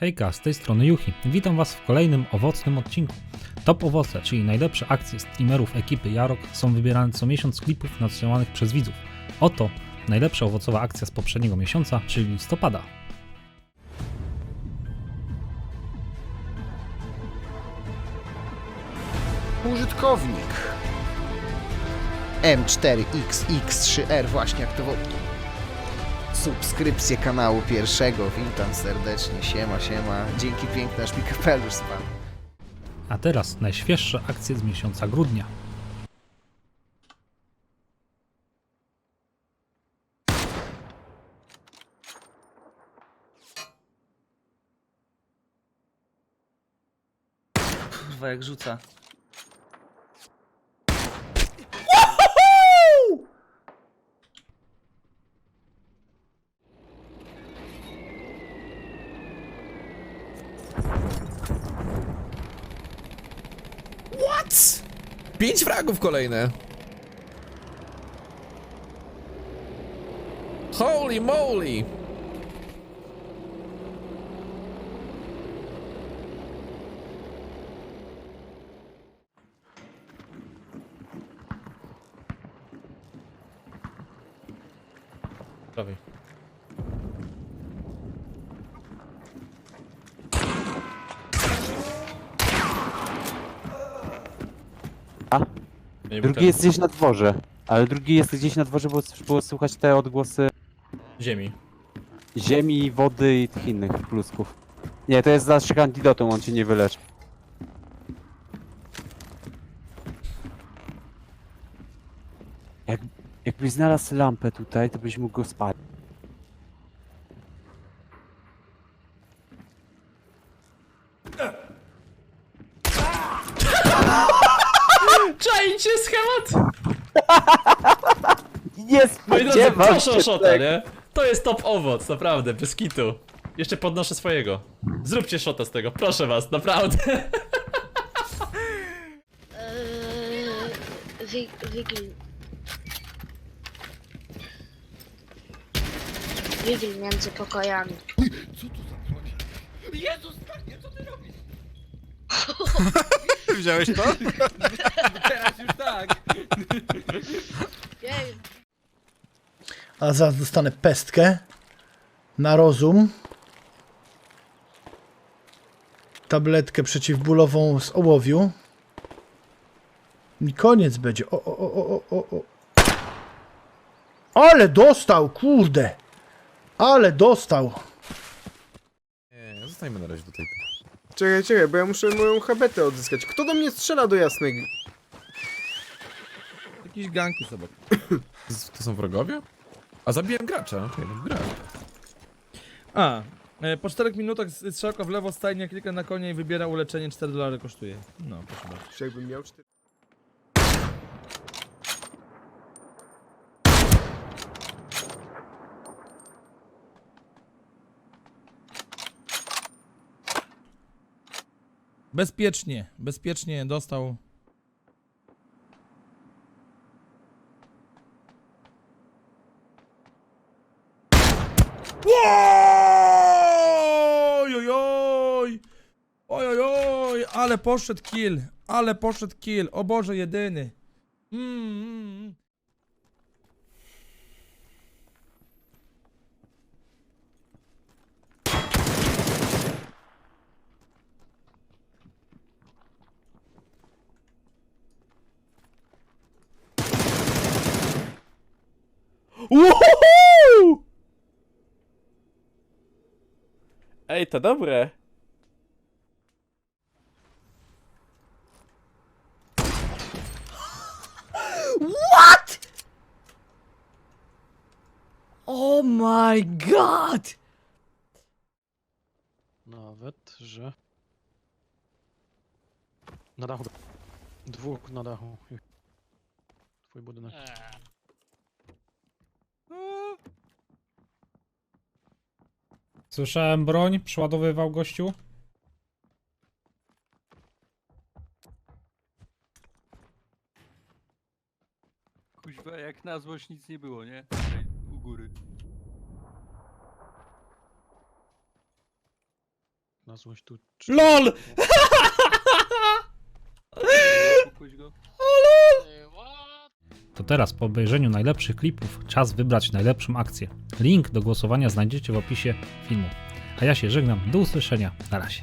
Hejka, z tej strony Yuhi. Witam Was w kolejnym owocnym odcinku. Top Owoce, czyli najlepsze akcje streamerów ekipy Jarok są wybierane co miesiąc z klipów nacjonowanych przez widzów. Oto najlepsza owocowa akcja z poprzedniego miesiąca, czyli listopada. Użytkownik M4XX3R właśnie aktywował subskrypcję kanału pierwszego. Witam serdecznie, siema, siema. Dzięki piękne, aż mi kapelusz spadł. A teraz najświeższe akcje z miesiąca grudnia. Kurwa, jak rzuca. What? Pięć fragów kolejne. Holy moly! Drugi jest gdzieś na dworze. Ale drugi jest gdzieś na dworze, bo było słychać te odgłosy Ziemi. ziemi, wody i tych innych plusków. Nie, to jest zastrzyk antidotą, on cię nie wyleczy. Jak, jakbyś znalazł lampę tutaj, to byś mógł go spalić. Czajcie schemat! Nie Moi drodzy, spodziewam proszę o się szota, tego. nie? To jest top owoc, naprawdę, bez kitu. Jeszcze podnoszę swojego. Zróbcie szota z tego, proszę was, naprawdę. Eee, Wi- Wigil. Wigil między pokojami. Widziałeś to? Teraz już tak. Jej, A zaraz dostanę pestkę na rozum. Tabletkę przeciwbólową z ołowiu. I koniec będzie. O, o, o, o, o, o. Ale dostał, kurde. Ale dostał. Nie, zostańmy na razie tutaj. Czekaj, czekaj, bo ja muszę moją habetę odzyskać. Kto do mnie strzela do jasnej? Jakiś ganki sobie. To są wrogowie? A zabiłem gracza, okej, okay, gracz. A, e, po 4 minutach strzałka w lewo, stajnia, klika na konia i wybiera uleczenie, 4 dolary kosztuje. No, proszę bardzo. Jakbym miał cztery... Bezpiecznie, bezpiecznie dostał. Oj, oj, oj, oj, oj, oj, ale poszedł kill, ale poszedł kill, o Boże, jedyny. Mm, mm, mm. Woohoo! Ej, to dobre. What? Oh my god! Nawet, że... Na dachu. Dwóch na dachu. Twój budynek. Słyszałem broń, przeładowywał gościu. Kuźwa, jak na złość nic nie było, nie? Tutaj, u góry. na złość tu... LOL! Puść go. To teraz po obejrzeniu najlepszych klipów czas wybrać najlepszą akcję. Link do głosowania znajdziecie w opisie filmu. A ja się żegnam, do usłyszenia, na razie.